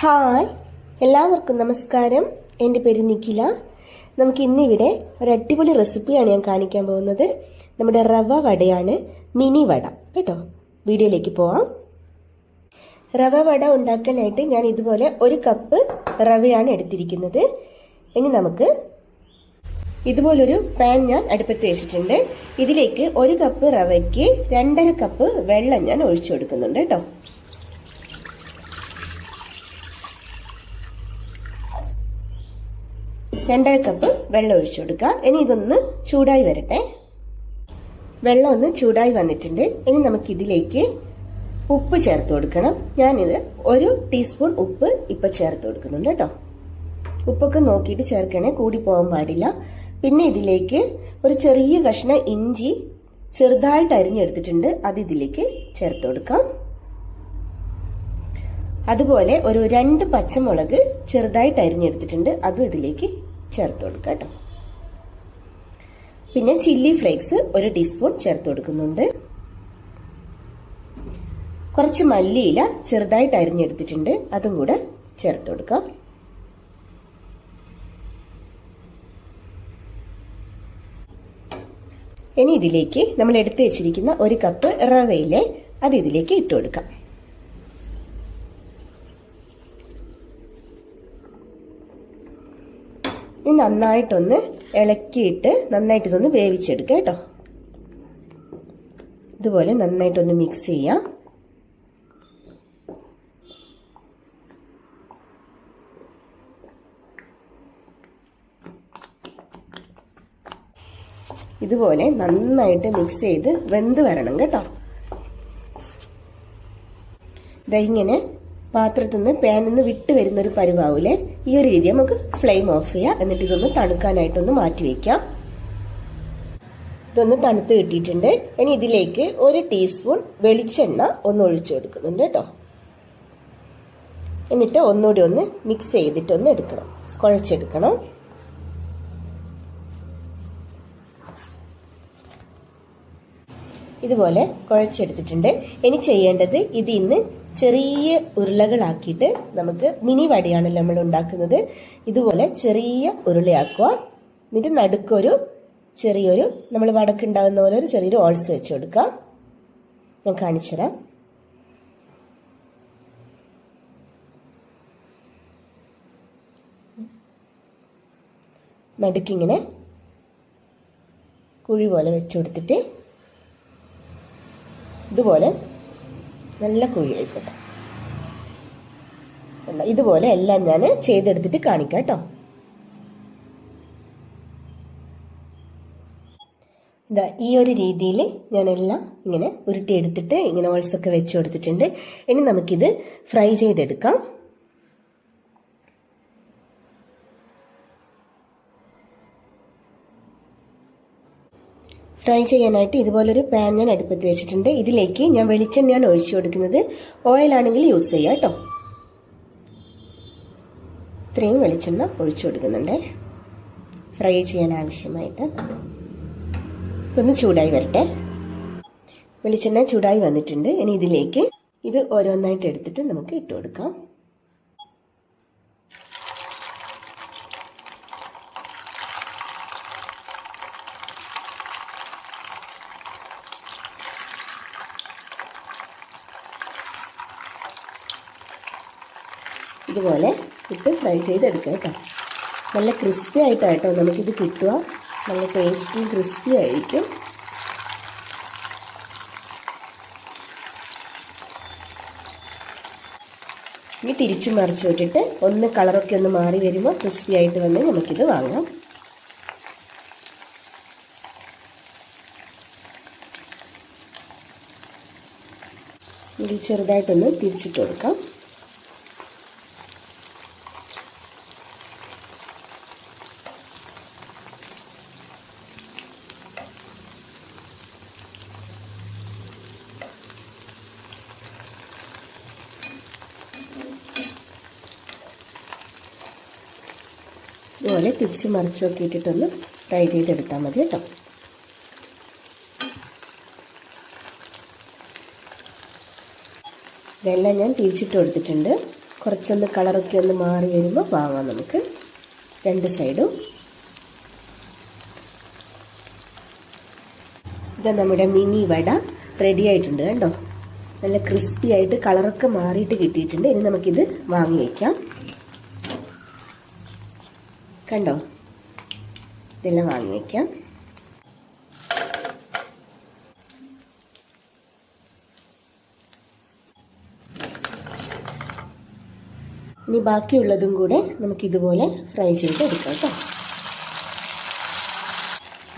Hi. എല്ലാവർക്കും നമസ്കാരം. എന്റെ പേര് നിഖില. നമുക്ക് ഇന്നിവിടെ ഒരു അടിപൊളി റെസിപ്പിയാണ് ഞാൻ കാണിക്കാൻ പോകുന്നത്. നമ്മുടെ റവ വടയാണ് മിനി വട. കേട്ടോ? വീഡിയോയിലേക്ക് പോവാം. റവ വട ഉണ്ടാക്കാനായിട്ട് ഞാൻ ഇതുപോലെ ഒരു കപ്പ് റവയാണ് എടുത്തിരിക്കുന്നത്. ഇനി നമുക്ക് ഇതുപോലൊരു പാൻ ഞാൻ അടുപ്പത്ത് വെച്ചിട്ടുണ്ട്. ഇതിലേക്ക് ഒരു കപ്പ് റവയ്ക്ക് രണ്ടര കപ്പ് വെള്ളം ഞാൻ ഒഴിച്ചു കൊടുക്കുന്നുണ്ട് കേട്ടോ. രണ്ടര കപ്പ് വെള്ളം ഒഴിച്ചു കൊടുക്കുക. ഇനി ഇതൊന്ന് ചൂടായി വരട്ടെ. വെള്ളം ഒന്ന് ചൂടായി വന്നിട്ടുണ്ട്. ഇനി നമുക്ക് ഇതിലേക്ക് ഉപ്പ് ചേർത്ത് കൊടുക്കണം. ഞാനിത് ഒരു ടീസ്പൂൺ ഉപ്പ് ഇപ്പൊ ചേർത്ത് കൊടുക്കുന്നുണ്ട് കേട്ടോ. ഉപ്പൊക്കെ നോക്കിയിട്ട് ചേർക്കണേ കൂടി പോകാൻ പാടില്ല. പിന്നെ ഇതിലേക്ക് ഒരു ചെറിയ കഷ്ണം ഇഞ്ചി ചെറുതായിട്ട് അരിഞ്ഞെടുത്തിട്ടുണ്ട്. അത് ഇതിലേക്ക് ചേർത്ത് കൊടുക്കാം. അതുപോലെ ഒരു രണ്ട് പച്ചമുളക് ചെറുതായിട്ട് അരിഞ്ഞെടുത്തിട്ടുണ്ട്. അതും ഇതിലേക്ക് ചേർത്ത് കൊടുക്കുക കേട്ടോ. പിന്നെ ചില്ലി ഫ്ലേക്സ് ഒരു ടീസ്പൂൺ ചേർത്ത് കൊടുക്കുന്നുണ്ട്. കുറച്ച് മല്ലിയില ചെറുതായിട്ട് അരിഞ്ഞെടുത്തിട്ടുണ്ട്. അതും കൂടെ ചേർത്ത് കൊടുക്കാം. ഇനി ഇതിലേക്ക് നമ്മൾ എടുത്തു വെച്ചിരിക്കുന്ന ഒരു കപ്പ് റവയിലെ അത് ഇതിലേക്ക് ഇട്ട് കൊടുക്കാം. ഇനി നന്നായിട്ടൊന്ന് ഇളക്കിയിട്ട് നന്നായിട്ട് ഇതൊന്ന് വേവിച്ചെടുക്കുക കേട്ടോ. ഇതുപോലെ നന്നായിട്ടൊന്ന് മിക്സ് ചെയ്യാം. ഇതുപോലെ നന്നായിട്ട് മിക്സ് ചെയ്ത് വെന്ത് വരണം കേട്ടോ. ഇങ്ങനെ പാത്രത്തിൽ നിന്ന് പാനിൽ നിന്ന് വിട്ട് വരുന്നൊരു പരുവാവൂലേ? ഈ ഒരു രീതി നമുക്ക് ഫ്ലെയിം ഓഫ് ചെയ്യാം. എന്നിട്ട് ഇതൊന്ന് തണുക്കാനായിട്ടൊന്ന് മാറ്റി വയ്ക്കാം ഇതൊന്ന് തണുത്ത് കിട്ടിയിട്ടുണ്ട്. ഇനി ഇതിലേക്ക് ഒരു ടീസ്പൂൺ വെളിച്ചെണ്ണ ഒന്ന് ഒഴിച്ചു കൊടുക്കുന്നുണ്ട് കേട്ടോ എന്നിട്ട് ഒന്നുകൂടി ഒന്ന് മിക്സ് ചെയ്തിട്ട് ഒന്ന് എടുക്കണം. കുഴച്ചെടുക്കണം. ഇതുപോലെ കുഴച്ചെടുത്തിട്ടുണ്ട്. ഇനി ചെയ്യേണ്ടത് ഇത് ഇന്ന് ചെറിയ ഉരുളകളാക്കിയിട്ട് നമുക്ക് മിനി വടിയാണല്ലോ നമ്മൾ ഉണ്ടാക്കുന്നത്. ഇതുപോലെ ചെറിയ ഉരുളയാക്കുക. എന്നിട്ട് നടുക്കൊരു ചെറിയൊരു നമ്മൾ വടക്കുണ്ടാകുന്ന പോലെ ഒരു ചെറിയൊരു ഓൾസ് വെച്ച് കൊടുക്കുക. ഞാൻ കാണിച്ചുതരാം നടുക്കിങ്ങനെ കുഴി പോലെ വെച്ച് കൊടുത്തിട്ട് ഇതുപോലെ നല്ല കുഴി ആയിക്കോട്ടെ. ഇതുപോലെ എല്ലാം ഞാൻ ചെയ്തെടുത്തിട്ട് കാണിക്കാം കേട്ടോ. ഇതാ ഈ ഒരു രീതിയിൽ ഞാനെല്ലാം ഇങ്ങനെ ഉരുട്ടിയെടുത്തിട്ട് ഇങ്ങനെ ഓൾസൊക്കെ വെച്ച് കൊടുത്തിട്ടുണ്ട്. ഇനി നമുക്കിത് ഫ്രൈ ചെയ്തെടുക്കാം. ഫ്രൈ ചെയ്യാനായിട്ട് ഇതുപോലൊരു പാൻ ഞാൻ അടുപ്പത്ത് വെച്ചിട്ടുണ്ട്. ഇതിലേക്ക് ഞാൻ വെളിച്ചെണ്ണയാണ് ഒഴിച്ചു കൊടുക്കുന്നത്. ഓയിലാണെങ്കിൽ യൂസ് ചെയ്യാം കേട്ടോ. ഇത്രയും വെളിച്ചെണ്ണ ഒഴിച്ചു കൊടുക്കുന്നുണ്ട്. ഫ്രൈ ചെയ്യാൻ ആവശ്യമായിട്ട്. ഇതൊന്ന് ചൂടായി വരട്ടെ. വെളിച്ചെണ്ണ ചൂടായി വന്നിട്ടുണ്ട്. ഇനി ഇതിലേക്ക് ഇത് ഓരോന്നായിട്ട് എടുത്തിട്ട് നമുക്ക് ഇട്ട് കൊടുക്കാം. ഇതുപോലെ ഇട്ട് ഫ്രൈ ചെയ്തെടുക്കുക കേട്ടോ. നല്ല ക്രിസ്പി ആയിട്ടാട്ടോ നമുക്കിത് കിട്ടുക. നല്ല ടേസ്റ്റി ക്രിസ്പി ആയിരിക്കും. ഇനി തിരിച്ചു മറിച്ച് വിട്ടിട്ട് ഒന്ന് കളറൊക്കെ ഒന്ന് മാറി വരുമ്പോൾ ക്രിസ്പി ആയിട്ട് വന്ന് നമുക്കിത് വാങ്ങാം. ഇത് ചെറുതായിട്ടൊന്ന് തിരിച്ചിട്ട് കൊടുക്കാം. ഇതുപോലെ തിരിച്ച് മറിച്ച് നോക്കിയിട്ടിട്ടൊന്ന് ഫ്രൈ ചെയ്തെടുത്താൽ മതി കേട്ടോ. ഇതെല്ലാം ഞാൻ തിരിച്ചിട്ട് കൊടുത്തിട്ടുണ്ട്. കുറച്ചൊന്ന് കളറൊക്കെ ഒന്ന് മാറി വരുമ്പോൾ വാങ്ങാം നമുക്ക്. രണ്ട് സൈഡും ഇതാ നമ്മുടെ മിനി വട റെഡി ആയിട്ടുണ്ട് കണ്ടോ? നല്ല ക്രിസ്പി ആയിട്ട് കളറൊക്കെ മാറിയിട്ട് കിട്ടിയിട്ടുണ്ട്. ഇനി നമുക്കിത് വാങ്ങി വയ്ക്കാം കണ്ടോ? ഇതെല്ലാം വാങ്ങി വയ്ക്കാം ഇനി ബാക്കിയുള്ളതും കൂടെ നമുക്ക് ഇതുപോലെ ഫ്രൈ ചെയ്ത് എടുക്കാം കേട്ടോ.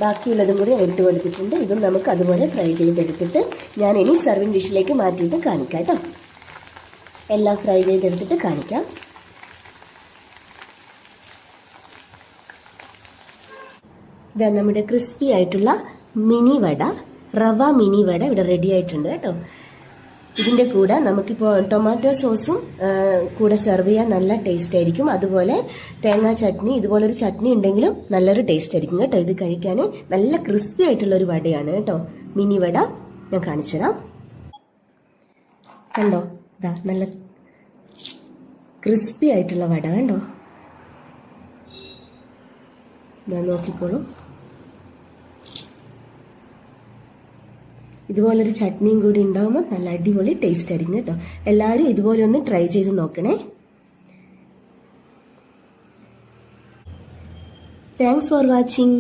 ബാക്കിയുള്ളതും കൂടി ഇട്ട് കൊടുത്തിട്ടുണ്ട്. ഇതും നമുക്ക് അതുപോലെ ഫ്രൈ ചെയ്തെടുത്തിട്ട് ഞാൻ ഇനി സർവിങ് ഡിഷിലേക്ക് മാറ്റിയിട്ട് കാണിക്കാം കേട്ടോ. എല്ലാം ഫ്രൈ ചെയ്തെടുത്തിട്ട് കാണിക്കാം. ഇതാ നമ്മുടെ ക്രിസ്പി ആയിട്ടുള്ള മിനി വട റവ മിനി വട ഇവിടെ റെഡി ആയിട്ടുണ്ട് കേട്ടോ. ഇതിന്റെ കൂടെ നമുക്കിപ്പോൾ ടൊമാറ്റോ സോസും കൂടെ സെർവ് ചെയ്യാൻ നല്ല ടേസ്റ്റ് ആയിരിക്കും. അതുപോലെ തേങ്ങാ ചട്നി ഇതുപോലെ ഒരു ചട്നി ഉണ്ടെങ്കിലും നല്ലൊരു ടേസ്റ്റ് ആയിരിക്കും കേട്ടോ. ഇത് കഴിക്കാൻ നല്ല ക്രിസ്പി ആയിട്ടുള്ള ഒരു വടയാണ് കേട്ടോ. മിനി വട ഞാൻ കാണിച്ചുതരാം കണ്ടോ? ഇതാ നല്ല ക്രിസ്പി ആയിട്ടുള്ള വട കണ്ടോ? ഞാൻ നോക്കിക്കോളൂ. ഇതുപോലൊരു ചട്നിയും കൂടി ഉണ്ടാകുമ്പോൾ നല്ല അടിപൊളി ടേസ്റ്റ് ആയിരിക്കും കേട്ടോ. എല്ലാവരും ഇതുപോലെ ഒന്ന് ട്രൈ ചെയ്ത് നോക്കണേ. Thanks for watching